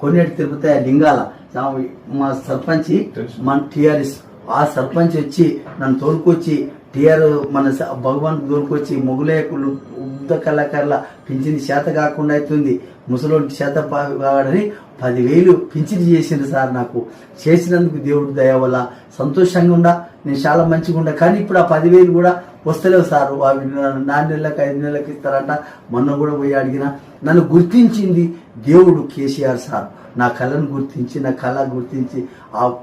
కొన్నేటి తిరుపతయ్య లింగాల మా సర్పంచ్ మన టిఆర్ఎస్ ఆ సర్పంచ్ వచ్చి నన్ను తోలుకొచ్చి టిఆర్ మన భగవాన్ తోలుకొచ్చి మొగులేకులు యుద్ధ కళాకారుల పింఛని చేత కాకుండా అవుతుంది ముసలోని చేత కావాలని పదివేలు పింఛని చేసింది సార్ నాకు. చేసినందుకు దేవుడి దయ వల్ల సంతోషంగా ఉండా నేను చాలా మంచిగా ఉండా. కానీ ఇప్పుడు ఆ పదివేలు కూడా వస్తలేవు సార్. అవి నాలుగు నెలలకు ఐదు నెలలకు ఇస్తారంట. మొన్న కూడా పోయి అడిగిన నన్ను గుర్తించింది దేవుడు కేసీఆర్ సార్. నా కళను గుర్తించి నా కళ గుర్తించి ఆ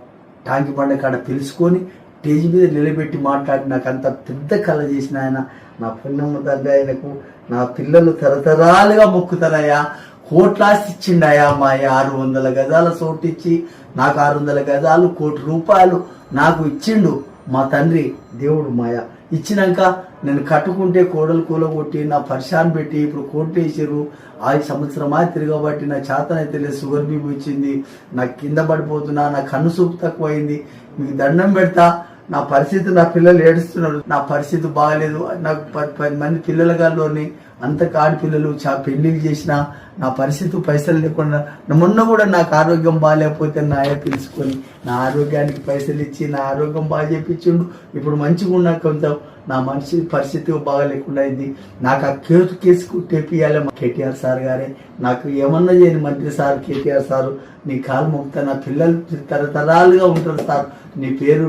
టాంకి పండ కాడ తెలుసుకొని స్టేజ్ మీద నిలబెట్టి మాట్లాడి నాకు అంత పెద్ద కళ చేసిన ఆయన నా పుణ్యమ్మ తండ్రి ఆయనకు నా పిల్లలు తరతరాలుగా మొక్కుతారయ్యా. కోట్లాస్తి ఇచ్చిండయా మా ఆరు వందల గజాల చోటు ఇచ్చి నాకు ఆరు వందల గజాలు కోటి రూపాయలు నాకు ఇచ్చిండు మా తండ్రి దేవుడు మాయ ఇచ్చినాక నేను కట్టుకుంటే కోడలు కూలగొట్టి నా పరిశాన్ పెట్టి ఇప్పుడు కోర్టు వేసారు ఆ సంవత్సరమా తిరగబట్టి నా చేతనైతే లేదు షుగర్ బీబీ వచ్చింది నాకు కింద పడిపోతున్నా నా కన్ను సూపు తక్కువైంది మీకు దండం పెడతా నా పరిస్థితి నా పిల్లలు ఏడుస్తున్నారు నా పరిస్థితి బాగలేదు. నాకు పది పది మంది పిల్లల అంత కాడి పిల్లలు చా పెళ్ళిళ్ళు చేసిన నా పరిస్థితి పైసలు లేకుండా మొన్న కూడా నాకు ఆరోగ్యం బాగాలేకపోతే నా పిలుచుకొని నా ఆరోగ్యానికి పైసలు ఇచ్చి నా ఆరోగ్యం బాగా చేపించిండు. ఇప్పుడు మంచిగా ఉన్నా కొంచెం నా మనిషి పరిస్థితి బాగా లేకుండా అయింది. నాకు ఆ కేసు కేసుకు టేపియాలి మా కేటీఆర్ సార్ గారే. నాకు ఏమన్నా చేయని మంత్రి సార్ కేటీఆర్ సారు నీ కాలు మోపుతా నా పిల్లలు తరతరాలుగా ఉంటారు సార్. నీ పేరు